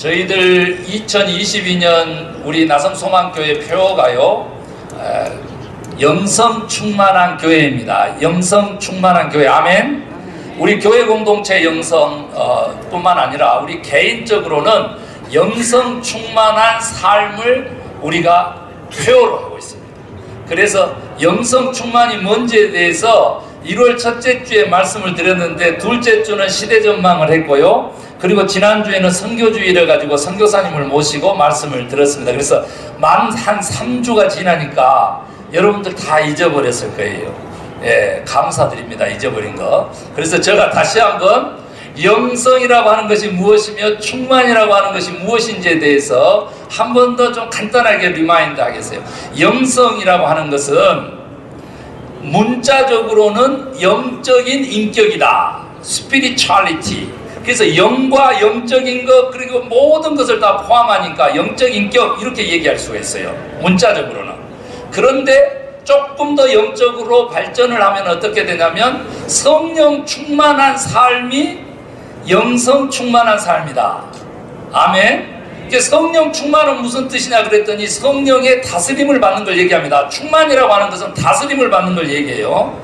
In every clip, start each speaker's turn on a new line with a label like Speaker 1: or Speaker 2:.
Speaker 1: 저희들 2022년 우리 나성 소망교회 표가요. 에, 영성 충만한 교회입니다. 영성 충만한 교회. 아멘. 우리 교회 공동체 영성 어, 뿐만 아니라 우리 개인적으로는 영성 충만한 삶을 우리가 표로 하고 있습니다. 그래서 영성 충만이 뭔지에 대해서 1월 첫째 주에 말씀을 드렸는데 둘째 주는 시대 전망을 했고요. 그리고 지난주에는 선교주의를 가지고 선교사님을 모시고 말씀을 들었습니다. 그래서 만 한 3주가 지나니까 여러분들 다 잊어버렸을 거예요. 예, 감사드립니다. 잊어버린 거. 그래서 제가 다시 한번 영성이라고 하는 것이 무엇이며 충만이라고 하는 것이 무엇인지에 대해서 한 번 더 좀 간단하게 리마인드 하겠어요. 영성이라고 하는 것은 문자적으로는 영적인 인격이다. spirituality. 그래서 영과 영적인 것 그리고 모든 것을 다 포함하니까 영적 인격 이렇게 얘기할 수가 있어요. 문자적으로는. 그런데 조금 더 영적으로 발전을 하면 어떻게 되냐면 성령 충만한 삶이 영성 충만한 삶이다. 아멘. 성령 충만은 무슨 뜻이냐 그랬더니 성령의 다스림을 받는 걸 얘기합니다. 충만이라고 하는 것은 다스림을 받는 걸 얘기해요.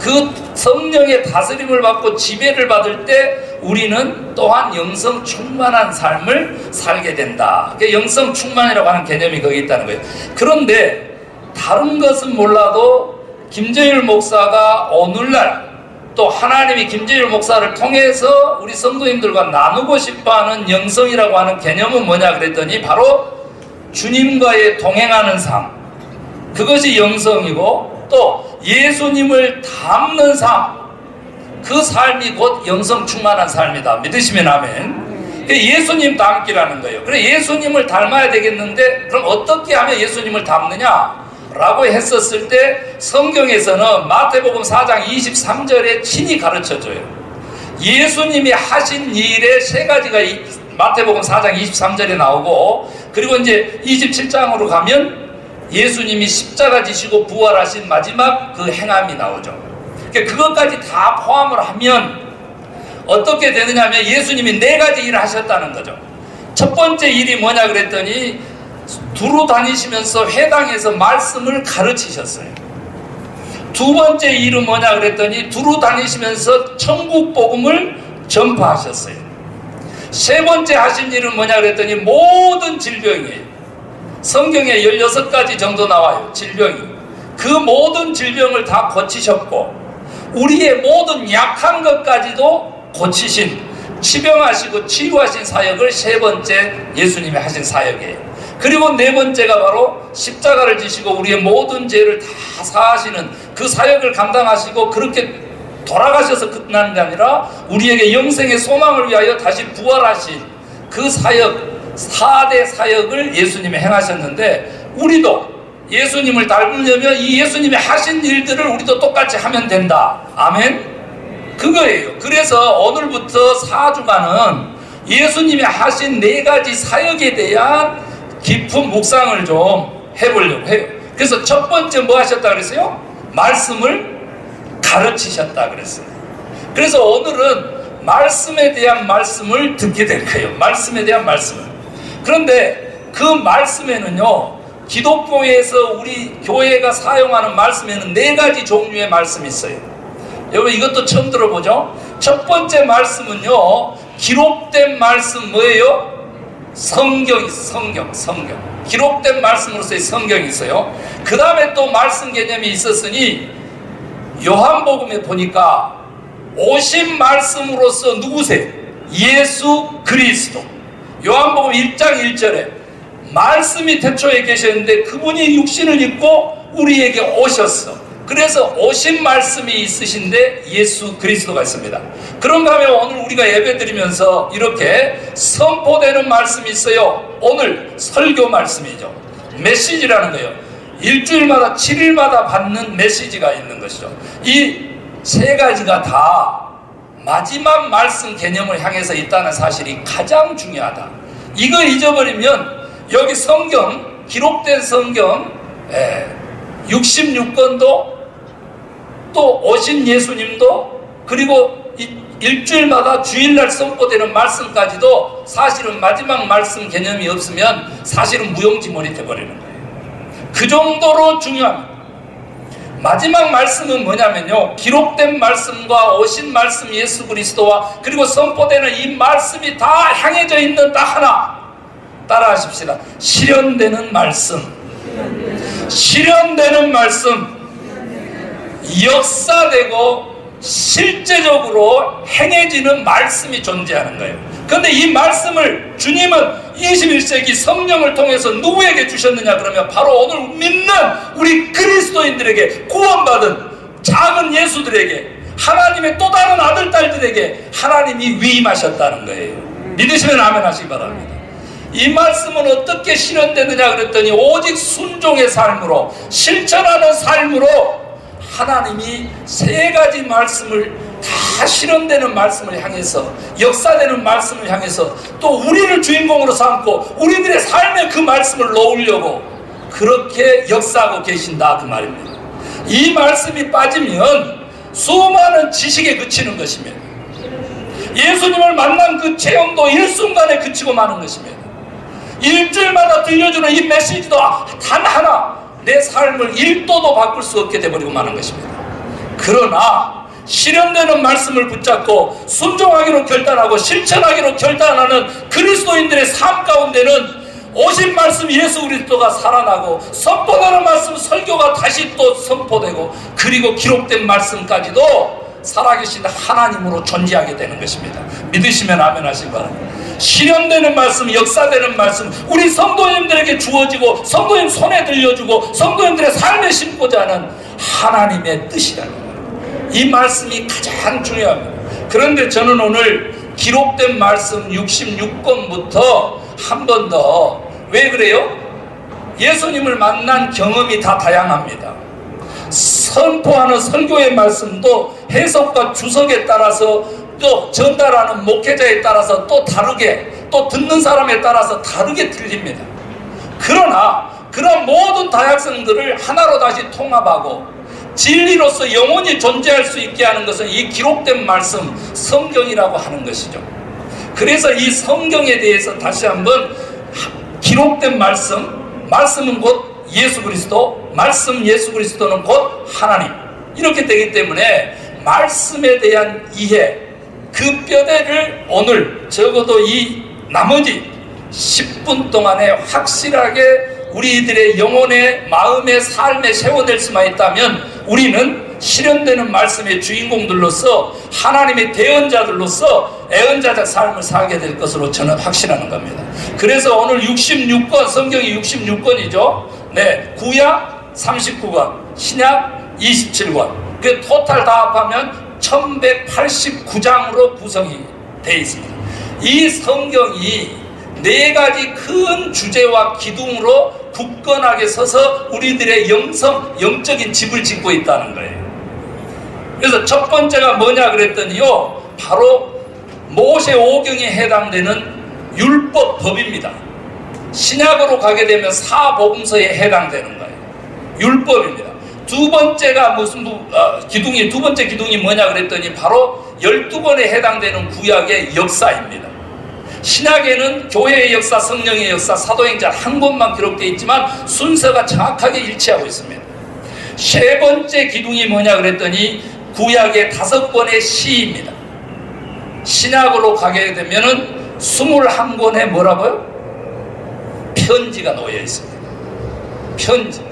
Speaker 1: 그 성령의 다스림을 받고 지배를 받을 때 우리는 또한 영성 충만한 삶을 살게 된다. 영성 충만이라고 하는 개념이 거기 있다는 거예요. 그런데 다른 것은 몰라도 김재율 목사가 오늘날 또 하나님이 김재율 목사를 통해서 우리 성도님들과 나누고 싶어하는 영성이라고 하는 개념은 뭐냐 그랬더니 바로 주님과의 동행하는 삶 그것이 영성이고 또 예수님을 닮는 삶 그 삶이 곧 영성 충만한 삶이다 믿으시면 아멘 그 예수님 닮기라는 거예요 그래 예수님을 닮아야 되겠는데 그럼 어떻게 하면 예수님을 닮느냐 라고 했었을 때 성경에서는 마태복음 4장 23절에 친히 가르쳐 줘요. 예수님이 하신 일의 세 가지가 이 마태복음 4장 23절에 나오고 그리고 이제 27장으로 가면 예수님이 십자가 지시고 부활하신 마지막 그 행함이 나오죠. 그러니까 그것까지 다 포함을 하면 어떻게 되느냐 하면 예수님이 네 가지 일을 하셨다는 거죠. 첫 번째 일이 뭐냐 그랬더니 두루 다니시면서 회당에서 말씀을 가르치셨어요. 두 번째 일은 뭐냐 그랬더니 두루 다니시면서 천국 복음을 전파하셨어요. 세 번째 하신 일은 뭐냐 그랬더니 모든 질병이에요. 성경에 16가지 정도 나와요. 질병이. 그 모든 질병을 다 고치셨고 우리의 모든 약한 것까지도 고치신 치병하시고 치유하신 사역을 세 번째 예수님이 하신 사역이에요. 그리고 네 번째가 바로 십자가를 지시고 우리의 모든 죄를 다 사하시는 그 사역을 감당하시고 그렇게 돌아가셔서 끝나는 게 아니라 우리에게 영생의 소망을 위하여 다시 부활하신 그 사역, 4대 사역을 예수님이 행하셨는데 우리도 예수님을 닮으려면 이 예수님이 하신 일들을 우리도 똑같이 하면 된다. 아멘? 그거예요. 그래서 오늘부터 4주간은 예수님이 하신 네 가지 사역에 대한 깊은 묵상을 좀 해보려고 해요. 그래서 첫 번째 뭐 하셨다 그랬어요? 말씀을 가르치셨다 그랬어요. 그래서 오늘은 말씀에 대한 말씀을 듣게 될 거예요. 말씀에 대한 말씀을. 그런데 그 말씀에는요, 기독교에서 우리 교회가 사용하는 말씀에는 네 가지 종류의 말씀이 있어요. 여러분 이것도 처음 들어보죠? 첫 번째 말씀은요, 기록된 말씀 뭐예요? 성경이 성경, 성경. 기록된 말씀으로서의 성경이 있어요. 그 다음에 또 말씀 개념이 있었으니 요한복음에 보니까 오신 말씀으로서 누구세요? 예수 그리스도. 요한복음 1장 1절에 말씀이 태초에 계셨는데 그분이 육신을 입고 우리에게 오셨어. 그래서 오신 말씀이 있으신데 예수 그리스도가 있습니다. 그런가 하면 오늘 우리가 예배 드리면서 이렇게 선포되는 말씀이 있어요. 오늘 설교 말씀이죠. 메시지라는 거예요. 일주일마다 7일마다 받는 메시지가 있는 것이죠. 이 세 가지가 다 마지막 말씀 개념을 향해서 있다는 사실이 가장 중요하다. 이거 잊어버리면 여기 성경 기록된 성경 66권도 또 오신 예수님도 그리고 이 일주일마다 주일날 선포되는 말씀까지도 사실은 마지막 말씀 개념이 없으면 사실은 무용지물이 돼버리는 거예요. 그 정도로 중요합니다. 마지막 말씀은 뭐냐면요. 기록된 말씀과 오신 말씀 예수 그리스도와 그리고 선포되는 이 말씀이 다 향해져 있는 딱 하나. 따라 하십시다. 실현되는 말씀. 실현되는 말씀. 역사되고 실제적으로 행해지는 말씀이 존재하는 거예요. 그런데 이 말씀을 주님은 21세기 성령을 통해서 누구에게 주셨느냐 그러면 바로 오늘 믿는 우리 그리스도인들에게 구원받은 작은 예수들에게 하나님의 또 다른 아들 딸들에게 하나님이 위임하셨다는 거예요. 믿으시면 아멘 하시기 바랍니다. 이 말씀은 어떻게 실현되느냐 그랬더니 오직 순종의 삶으로 실천하는 삶으로 하나님이 세 가지 말씀을 다 실현되는 말씀을 향해서 역사되는 말씀을 향해서 또 우리를 주인공으로 삼고 우리들의 삶에 그 말씀을 놓으려고 그렇게 역사하고 계신다 그 말입니다. 이 말씀이 빠지면 수많은 지식에 그치는 것입니다. 예수님을 만난 그 체험도 일순간에 그치고 마는 것입니다. 일주일마다 들려주는 이 메시지도 단 하나 내 삶을 1도도 바꿀 수 없게 돼버리고 마는 것입니다. 그러나 실현되는 말씀을 붙잡고 순종하기로 결단하고 실천하기로 결단하는 그리스도인들의 삶 가운데는 오신 말씀 예수 그리스도가 살아나고 선포되는 말씀 설교가 다시 또 선포되고 그리고 기록된 말씀까지도 살아계신 하나님으로 존재하게 되는 것입니다. 믿으시면 아멘 하시기 바랍니다. 실현되는 말씀, 역사되는 말씀, 우리 성도님들에게 주어지고 성도님 손에 들려주고 성도님들의 삶에 심고자 하는 하나님의 뜻이라는 거예요. 이 말씀이 가장 중요합니다. 그런데 저는 오늘 기록된 말씀 66권부터 한 번 더 왜 그래요? 예수님을 만난 경험이 다 다양합니다. 선포하는 설교의 말씀도 해석과 주석에 따라서 또 전달하는 목회자에 따라서 또 다르게 또 듣는 사람에 따라서 다르게 들립니다. 그러나 그런 모든 다양성들을 하나로 다시 통합하고 진리로서 영원히 존재할 수 있게 하는 것은 이 기록된 말씀 성경이라고 하는 것이죠. 그래서 이 성경에 대해서 다시 한번 기록된 말씀, 말씀은 곧 예수 그리스도, 말씀 예수 그리스도는 곧 하나님. 이렇게 되기 때문에 말씀에 대한 이해, 그 뼈대를 오늘 적어도 이 나머지 10분 동안에 확실하게 우리들의 영혼의 마음의 삶에 세워될 수만 있다면 우리는 실현되는 말씀의 주인공들로서 하나님의 대언자들로서 애언자적 삶을 살게 될 것으로 저는 확신하는 겁니다. 그래서 오늘 66권 성경이 66권이죠. 네, 구약 39권, 신약 27권. 그 토탈 다 합하면 1189장으로 구성이 되어 있습니다. 이 성경이 네 가지 큰 주제와 기둥으로 굳건하게 서서 우리들의 영성, 영적인 집을 짓고 있다는 거예요. 그래서 첫 번째가 뭐냐 그랬더니요, 바로 모세 오경에 해당되는 율법 법입니다. 신약으로 가게 되면 사복음서에 해당되는 거예요. 율법입니다. 두 번째가 무슨 어, 기둥이 두 번째 기둥이 뭐냐 그랬더니 바로 12권에 해당되는 구약의 역사입니다. 신약에는 교회의 역사, 성령의 역사, 사도행전 한 권만 기록되어 있지만 순서가 정확하게 일치하고 있습니다. 세 번째 기둥이 뭐냐 그랬더니 구약의 다섯 권의 시입니다. 신약으로 가게 되면은 21권의 뭐라고요? 편지가 놓여 있습니다. 편지.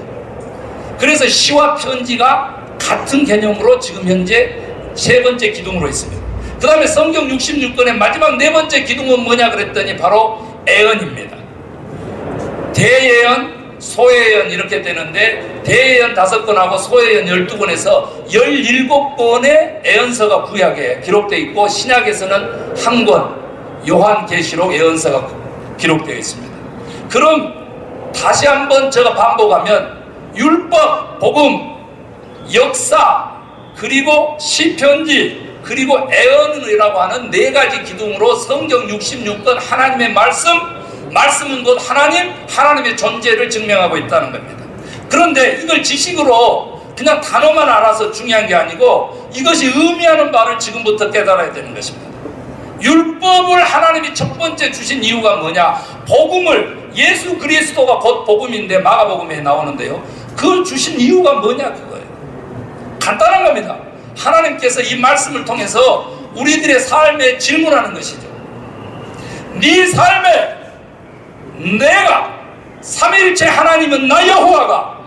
Speaker 1: 그래서 시와 편지가 같은 개념으로 지금 현재 세 번째 기둥으로 있습니다. 그 다음에 성경 66권의 마지막 네 번째 기둥은 뭐냐 그랬더니 바로 애언입니다. 대예언, 소예언 이렇게 되는데 대예언 다섯 권하고 소예언 열두 권에서 열일곱 권의 애언서가 구약에 기록되어 있고 신약에서는 한 권 요한계시록 애언서가 기록되어 있습니다. 그럼 다시 한번 제가 반복하면 율법, 복음, 역사, 그리고 시편지, 그리고 애언이라고 하는 네 가지 기둥으로 성경 66권 하나님의 말씀, 말씀은 곧 하나님, 하나님의 존재를 증명하고 있다는 겁니다. 그런데 이걸 지식으로 그냥 단어만 알아서 중요한 게 아니고 이것이 의미하는 바를 지금부터 깨달아야 되는 것입니다. 율법을 하나님이 첫 번째 주신 이유가 뭐냐? 복음을 예수 그리스도가 곧 복음인데 마가복음에 나오는데요. 그걸 주신 이유가 뭐냐 그거예요. 간단한 겁니다. 하나님께서 이 말씀을 통해서 우리들의 삶에 질문하는 것이죠. 네 삶에 내가 삼위일체 하나님은 나 여호와가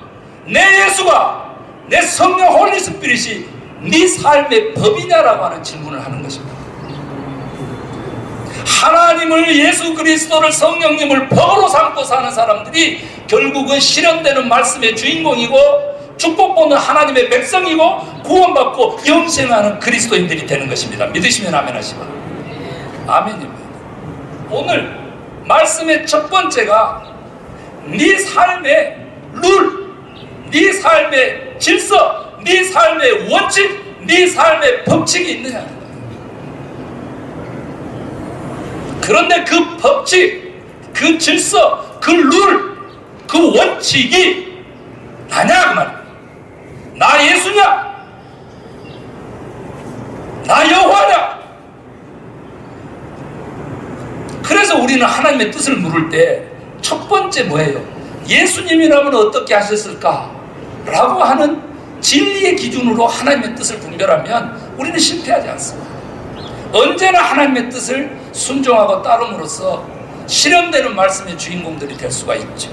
Speaker 1: 내 예수가 내 성령 홀리 스피릿이 네 삶의 법이냐라고 하는 질문을 하는 것입니다. 하나님을 예수 그리스도를 성령님을 법으로 삼고 사는 사람들이 결국은 실현되는 말씀의 주인공이고 축복받는 하나님의 백성이고 구원받고 영생하는 그리스도인들이 되는 것입니다. 믿으시면 아멘 하시바. 아멘입니다. 오늘 말씀의 첫 번째가 네 삶의 룰, 네 삶의 질서, 네 삶의 원칙, 네 삶의 법칙이 있느냐. 그런데 그 법칙, 그 질서, 그 룰, 그 원칙이 나냐 그 말. 나 예수냐? 나 여호와냐? 그래서 우리는 하나님의 뜻을 물을 때 첫 번째 뭐예요? 예수님이라면 어떻게 하셨을까? 라고 하는 진리의 기준으로 하나님의 뜻을 분별하면 우리는 실패하지 않습니다. 언제나 하나님의 뜻을 순종하고 따름으로써 실현되는 말씀의 주인공들이 될 수가 있죠.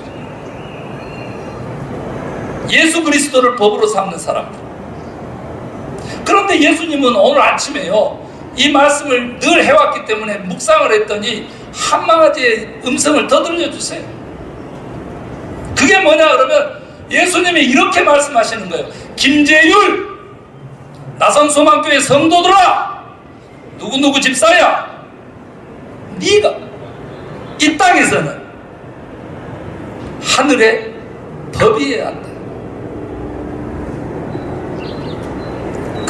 Speaker 1: 예수 그리스도를 법으로 삼는 사람들. 그런데 예수님은 오늘 아침에요. 이 말씀을 늘 해왔기 때문에 묵상을 했더니 한마디의 음성을 더 들려주세요. 그게 뭐냐 그러면 예수님이 이렇게 말씀하시는 거예요. 김재율 나선 소망교회 성도들아 누구누구 집사야 네가 이 땅에서는 하늘의 법이어야 한다.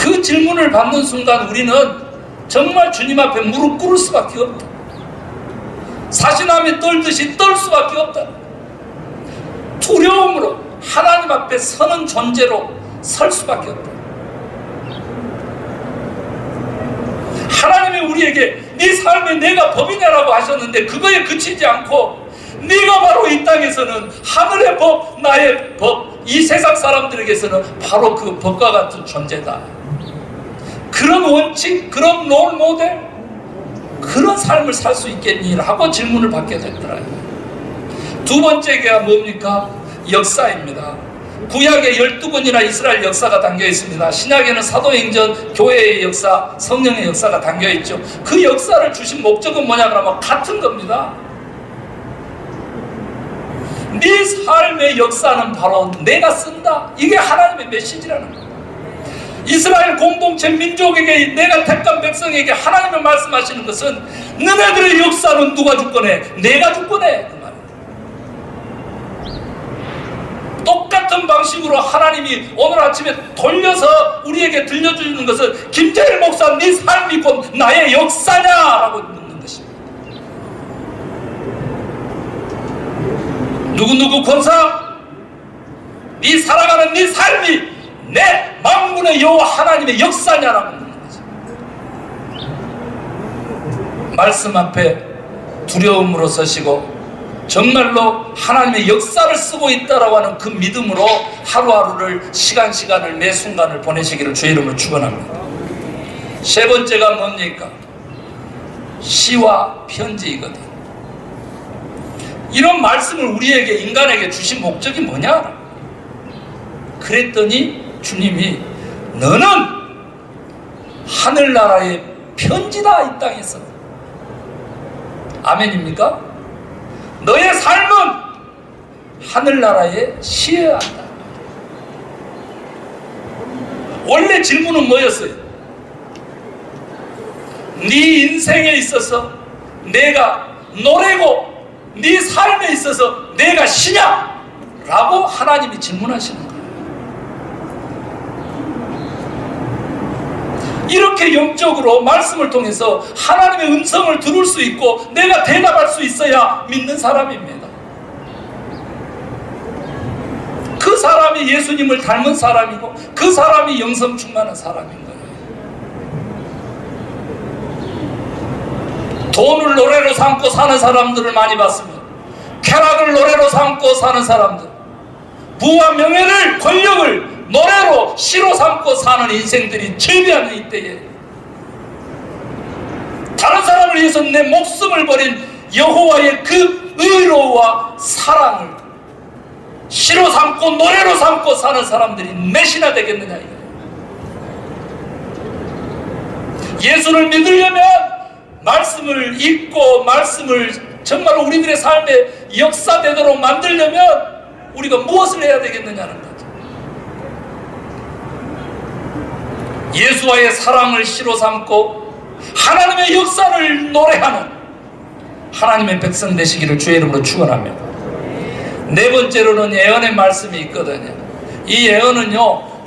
Speaker 1: 그 질문을 받는 순간 우리는 정말 주님 앞에 무릎 꿇을 수밖에 없다. 사신함에 떨듯이 떨 수밖에 없다. 두려움으로 하나님 앞에 서는 존재로 설 수밖에 없다. 하나님이 우리에게 네 삶에 내가 법이냐라고 하셨는데 그거에 그치지 않고 네가 바로 이 땅에서는 하늘의 법, 나의 법, 이 세상 사람들에게서는 바로 그 법과 같은 존재다. 그런 원칙, 그런 롤 모델, 그런 삶을 살 수 있겠니라고 질문을 받게 됐더라고요. 두 번째가 뭡니까? 역사입니다. 구약에 12번이나 이스라엘 역사가 담겨 있습니다. 신약에는 사도행전, 교회의 역사, 성령의 역사가 담겨 있죠. 그 역사를 주신 목적은 뭐냐 그러면 같은 겁니다. 네 삶의 역사는 바로 내가 쓴다. 이게 하나님의 메시지라는 거예요. 이스라엘 공동체 민족에게 내가 택한 백성에게 하나님을 말씀하시는 것은 너네들의 역사는 누가 주권해? 내가 주권해. 그 말입니다. 똑같은 방식으로 하나님이 오늘 아침에 돌려서 우리에게 들려주는 것은 김재일 목사 네 삶이 곧 나의 역사냐라고 묻는 것입니다. 누구누구 권사 네 살아가는 네 삶이 내 만군의 여호와 하나님의 역사냐라고 묻는 거죠. 말씀 앞에 두려움으로 서시고 정말로 하나님의 역사를 쓰고 있다라고 하는 그 믿음으로 하루하루를 시간 시간을 매 순간을 보내시기를 주의 이름으로 축원합니다. 세 번째가 뭡니까? 시와 편지이거든. 이런 말씀을 우리에게 인간에게 주신 목적이 뭐냐? 그랬더니 주님이 너는 하늘나라의 편지다 이 땅에서 아멘입니까? 너의 삶은 하늘나라의 시여야 한다. 원래 질문은 뭐였어요? 네 인생에 있어서 내가 노래고 네 삶에 있어서 내가 시냐? 라고 하나님이 질문하시는 거예요. 이렇게 영적으로 말씀을 통해서 하나님의 음성을 들을 수 있고 내가 대답할 수 있어야 믿는 사람입니다. 그그 사람이 예수님을 닮은 사람이고 그 사람이 영성 충만한 사람인 거예요. 돈을 노래로 삼고 사는 사람들을 많이 봤습니다. 쾌락을 노래로 삼고 사는 사람들, 부와 명예를 권력을 노래로 시로 삼고 사는 인생들이 즐비하는 이때에 다른 사람을 위해서 내 목숨을 버린 여호와의 그 의로와 사랑을 시로 삼고 노래로 삼고 사는 사람들이 몇이나 되겠느냐 이거예요. 예수를 믿으려면 말씀을 읽고 말씀을 정말 우리들의 삶에 역사되도록 만들려면 우리가 무엇을 해야 되겠느냐는 거죠. 예수와의 사랑을 시로 삼고 하나님의 역사를 노래하는 하나님의 백성 되시기를 주의 이름으로 축원합니다. 네 번째로는 예언의 말씀이 있거든요. 이 예언은요.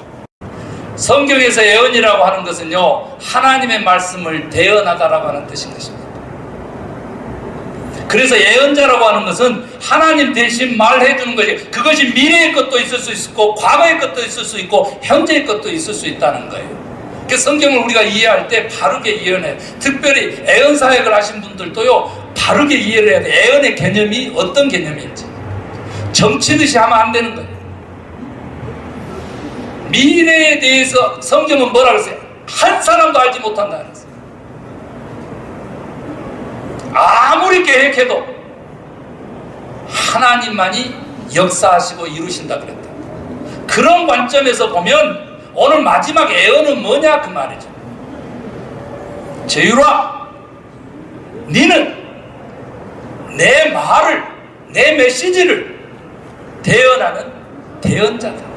Speaker 1: 성경에서 예언이라고 하는 것은요. 하나님의 말씀을 대언하다라고 하는 뜻인 것입니다. 그래서 예언자라고 하는 것은 하나님 대신 말해 주는 것이 그것이 미래의 것도 있을 수 있고 과거의 것도 있을 수 있고 현재의 것도 있을 수 있다는 거예요. 그 성경을 우리가 이해할 때 바르게 이해해. 특별히 애언 사역을 하신 분들도요 바르게 이해를 해야 돼. 애언의 개념이 어떤 개념인지 정치듯이 하면 안 되는 거예요. 미래에 대해서 성경은 뭐라 그랬어요? 한 사람도 알지 못한다 그랬어요. 아무리 계획해도 하나님만이 역사하시고 이루신다 그랬다. 그런 관점에서 보면 오늘 마지막 애언은 뭐냐 그 말이죠. 제유라, 니는 내 말을 내 메시지를 대언하는 대언자다.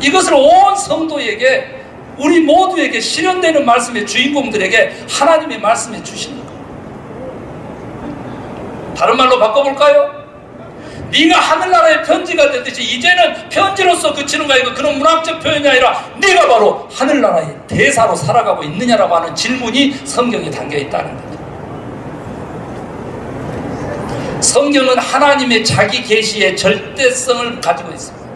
Speaker 1: 이것을 온 성도에게 우리 모두에게 실현되는 말씀의 주인공들에게 하나님의 말씀해 주시는 거예요. 다른 말로 바꿔볼까요? 네가 하늘나라의 편지가 됐듯이 이제는 편지로서 그치는 거 아니고 그런 문학적 표현이 아니라 네가 바로 하늘나라의 대사로 살아가고 있느냐라고 하는 질문이 성경에 담겨 있다는 거죠. 성경은 하나님의 자기 계시의 절대성을 가지고 있습니다.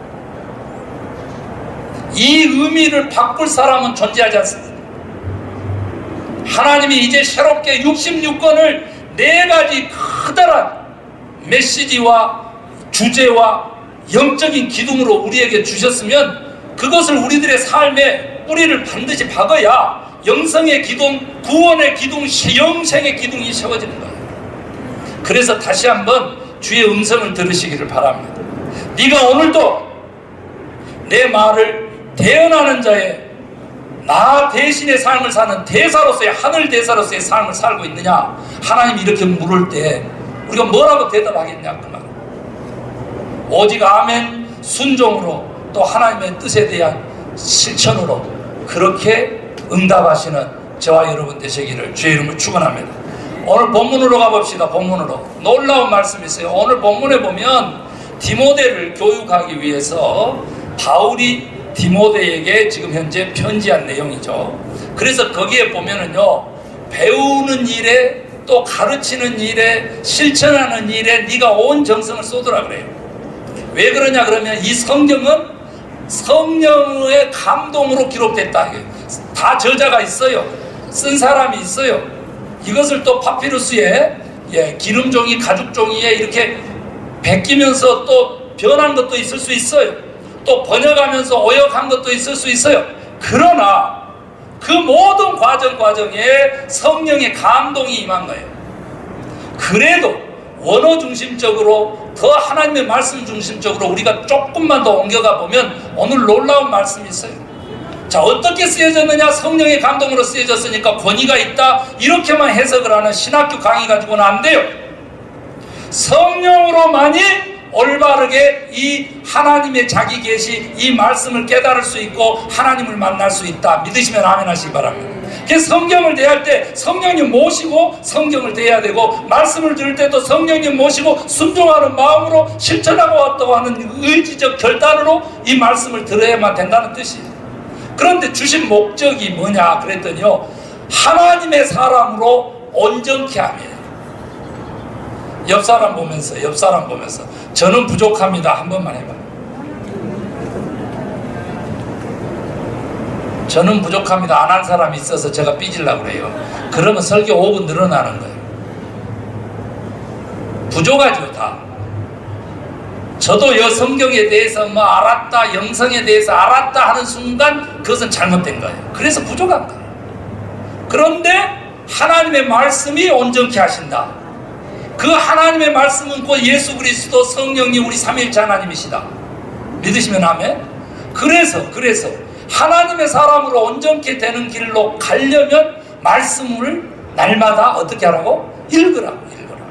Speaker 1: 이 의미를 바꿀 사람은 존재하지 않습니다. 하나님이 이제 새롭게 66권을 네 가지 커다란 메시지와 주제와 영적인 기둥으로 우리에게 주셨으면 그것을 우리들의 삶에 뿌리를 반드시 박아야 영성의 기둥, 구원의 기둥, 영생의 기둥이 세워지는 거예요. 그래서 다시 한번 주의 음성을 들으시기를 바랍니다. 네가 오늘도 내 말을 대언하는 자의 나 대신의 삶을 사는 대사로서의 하늘 대사로서의 삶을 살고 있느냐? 하나님이 이렇게 물을 때 우리가 뭐라고 대답하겠냐. 오직 아멘 순종으로 또 하나님의 뜻에 대한 실천으로 그렇게 응답하시는 저와 여러분 되시기를 주의 이름으로 축원합니다. 오늘 본문으로 가봅시다. 본문으로 놀라운 말씀이 있어요. 오늘 본문에 보면 디모데를 교육하기 위해서 바울이 디모데에게 지금 현재 편지한 내용이죠. 그래서 거기에 보면은요 배우는 일에 또 가르치는 일에 실천하는 일에 네가 온 정성을 쏟으라 그래요. 왜 그러냐 그러면 이 성경은 성령의 감동으로 기록됐다. 다 저자가 있어요. 쓴 사람이 있어요. 이것을 또 파피루스에 예, 기름종이 가죽종이에 이렇게 베끼면서 또 변한 것도 있을 수 있어요. 또 번역하면서 오역한 것도 있을 수 있어요. 그러나 그 모든 과정 과정에 성령의 감동이 임한 거예요. 그래도 원어 중심적으로 더 하나님의 말씀 중심적으로 우리가 조금만 더 옮겨가 보면 오늘 놀라운 말씀이 있어요. 자, 어떻게 쓰여졌느냐? 성령의 감동으로 쓰여졌으니까 권위가 있다. 이렇게만 해석을 하는 신학교 강의 가지고는 안 돼요. 성령으로만이 올바르게 이 하나님의 자기 계시 이 말씀을 깨달을 수 있고 하나님을 만날 수 있다. 믿으시면 아멘 하시기 바랍니다. 그래서 성경을 대할 때 성령님 모시고 성경을 대해야 되고 말씀을 들을 때도 성령님 모시고 순종하는 마음으로 실천하고 왔다고 하는 의지적 결단으로 이 말씀을 들어야만 된다는 뜻이에요. 그런데 주신 목적이 뭐냐 그랬더니요. 하나님의 사람으로 온전케 함이에요. 옆 사람 보면서 옆 사람 보면서 저는 부족합니다 한 번만 해봐. 저는 부족합니다. 안한 사람이 있어서 제가 삐질라고 그래요. 그러면 설교 5분 늘어나는 거예요. 부족하죠, 다. 저도 여 성경에 대해서 뭐 알았다, 영성에 대해서 알았다 하는 순간 그것은 잘못된 거예요. 그래서 부족한 거예요. 그런데 하나님의 말씀이 온전케 하신다. 그 하나님의 말씀은 곧 예수 그리스도 성령님 우리 삼일째 하나님이시다. 믿으시면 아멘. 그래서 그래서 하나님의 사람으로 온전케 되는 길로 가려면 말씀을 날마다 어떻게 하라고 읽으라고 읽으라고.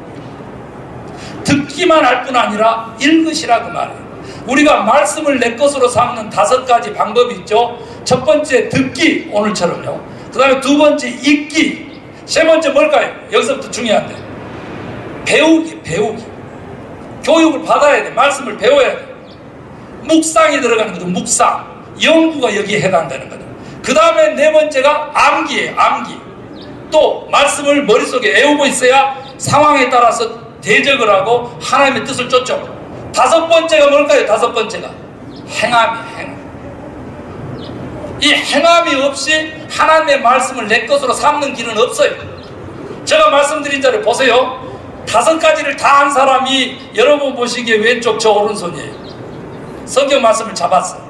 Speaker 1: 듣기만 할 뿐 아니라 읽으시라 그 말이에요. 우리가 말씀을 내 것으로 삼는 다섯 가지 방법이 있죠. 첫 번째 듣기 오늘처럼요. 그 다음에 두 번째 읽기. 세 번째 뭘까요? 여기서부터 중요한데 배우기 배우기. 교육을 받아야 돼. 말씀을 배워야 돼. 묵상이 들어가는 거죠. 묵상. 연구가 여기에 해당되는 거죠. 그 다음에 네 번째가 암기예요. 암기. 또 말씀을 머릿속에 외우고 있어야 상황에 따라서 대적을 하고 하나님의 뜻을 쫓죠. 다섯 번째가 뭘까요? 다섯 번째가 행함이 행함. 이 행함이 없이 하나님의 말씀을 내 것으로 삼는 길은 없어요. 제가 말씀드린 자를 보세요. 다섯 가지를 다 한 사람이 여러분 보시기에 왼쪽 저 오른손이에요. 성경 말씀을 잡았어요.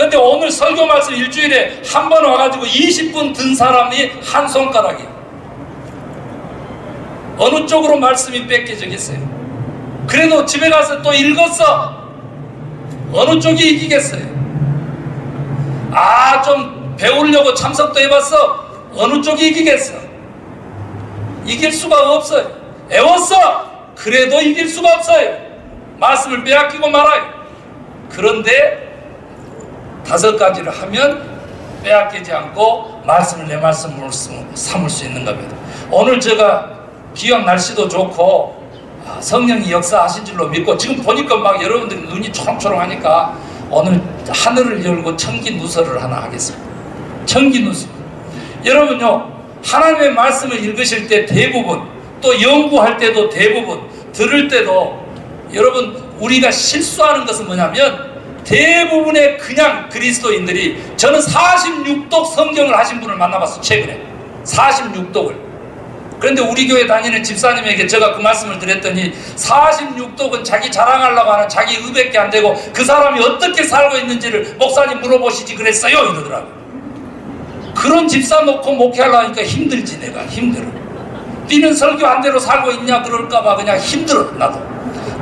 Speaker 1: 근데 오늘 설교 말씀 일주일에 한 번 와가지고 20분 든 사람이 한 손가락이에요. 어느 쪽으로 말씀이 뺏겨지겠어요? 그래도 집에 가서 또 읽었어. 어느 쪽이 이기겠어요? 아, 좀 배우려고 참석도 해봤어. 어느 쪽이 이기겠어? 이길 수가 없어요. 애웠어. 그래도 이길 수가 없어요. 말씀을 빼앗기고 말아요. 그런데 다섯 가지를 하면 빼앗기지 않고 말씀을 내 말씀으로 삼을 수 있는 겁니다. 오늘 제가 기왕 날씨도 좋고 아, 성령이 역사하신 줄로 믿고 지금 보니까 막 여러분들이 눈이 초롱초롱하니까 오늘 하늘을 열고 청기 누설을 하나 하겠습니다. 청기 누설. 여러분요 하나님의 말씀을 읽으실 때 대부분 또 연구할 때도 대부분 들을 때도 여러분 우리가 실수하는 것은 뭐냐면 대부분의 그냥 그리스도인들이 저는 46독 성경을 하신 분을 만나봤어요 최근에. 46독을. 그런데 우리 교회 다니는 집사님에게 제가 그 말씀을 드렸더니 46독은 자기 자랑하려고 하는 자기 의밖에 안 되고 그 사람이 어떻게 살고 있는지를 목사님 물어보시지 그랬어요 이러더라고요 그런 집사 놓고 목회하려니까 힘들지 내가. 힘들어. 뛰는 설교 한 대로 살고 있냐? 그럴까봐 그냥 힘들어 나도.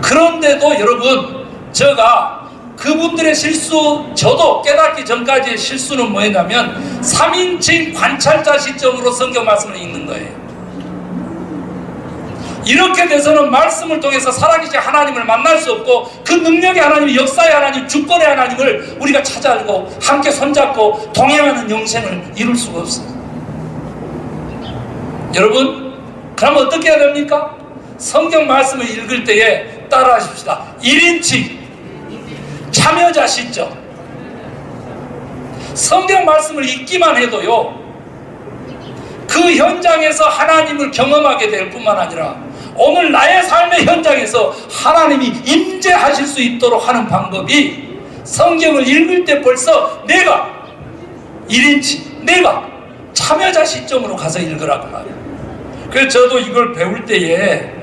Speaker 1: 그런데도 여러분 제가 그분들의 실수 저도 깨닫기 전까지의 실수는 뭐였냐면 3인칭 관찰자 시점으로 성경 말씀을 읽는 거예요 이렇게 돼서는 말씀을 통해서 살아계신 하나님을 만날 수 없고 그 능력의 하나님, 역사의 하나님, 주권의 하나님을 우리가 찾아 알고 함께 손잡고 동행하는 영생을 이룰 수가 없어요. 여러분, 그럼 어떻게 해야 됩니까? 성경 말씀을 읽을 때에 따라 하십시다. 1인칭 참여자 시점. 성경 말씀을 읽기만 해도요, 그 현장에서 하나님을 경험하게 될 뿐만 아니라 오늘 나의 삶의 현장에서 하나님이 임재하실 수 있도록 하는 방법이 성경을 읽을 때 벌써 내가 1인치 내가 참여자 시점으로 가서 읽으라고 말이에요. 그래서 저도 이걸 배울 때에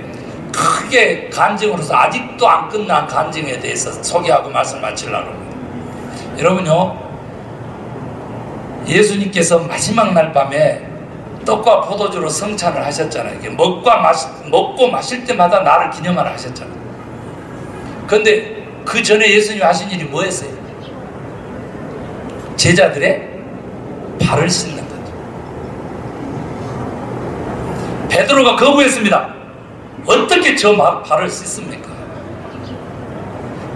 Speaker 1: 크게 간증으로서 아직도 안 끝난 간증에 대해서 소개하고 말씀 마치려고 합니다. 여러분요, 예수님께서 마지막 날 밤에 떡과 포도주로 성찬을 하셨잖아요. 먹과 마시, 먹고 마실 때마다 나를 기념하라 하셨잖아요. 그런데 그 전에 예수님 하신 일이 뭐였어요? 제자들의 발을 씻는 거죠. 베드로가 거부했습니다. 어떻게 저 발을 씻습니까?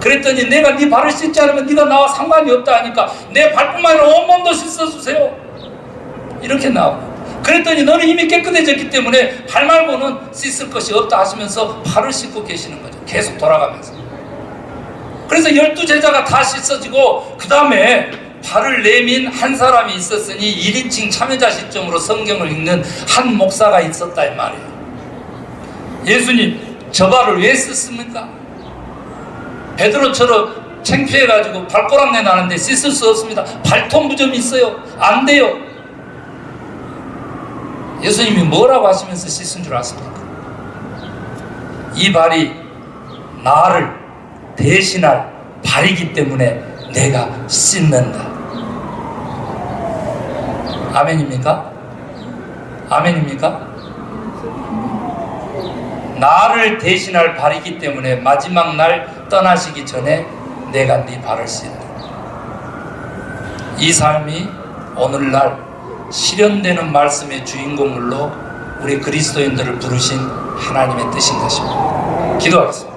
Speaker 1: 그랬더니 내가 네 발을 씻지 않으면 네가 나와 상관이 없다 하니까 내 발뿐만 아니라 온몸도 씻어주세요. 이렇게 나옵니다. 그랬더니 너는 이미 깨끗해졌기 때문에 발 말고는 씻을 것이 없다 하시면서 발을 씻고 계시는 거죠. 계속 돌아가면서. 그래서 열두 제자가 다 씻어지고 그 다음에 발을 내민 한 사람이 있었으니 1인칭 참여자 시점으로 성경을 읽는 한 목사가 있었다 이 말이에요. 예수님 저 발을 왜 썼습니까? 베드로처럼 창피해가지고 발꼬락내 나는데 씻을 수 없습니다. 발톱 무좀이 있어요. 안 돼요. 예수님이 뭐라고 하시면서 씻은 줄 아십니까? 이 발이 나를 대신할 발이기 때문에 내가 씻는다. 아멘입니까? 아멘입니까? 나를 대신할 발이기 때문에 마지막 날 떠나시기 전에 내가 네 발을 씻는다. 이 삶이 오늘날 실현되는 말씀의 주인공물로 우리 그리스도인들을 부르신 하나님의 뜻인 것입니다. 기도하겠습니다.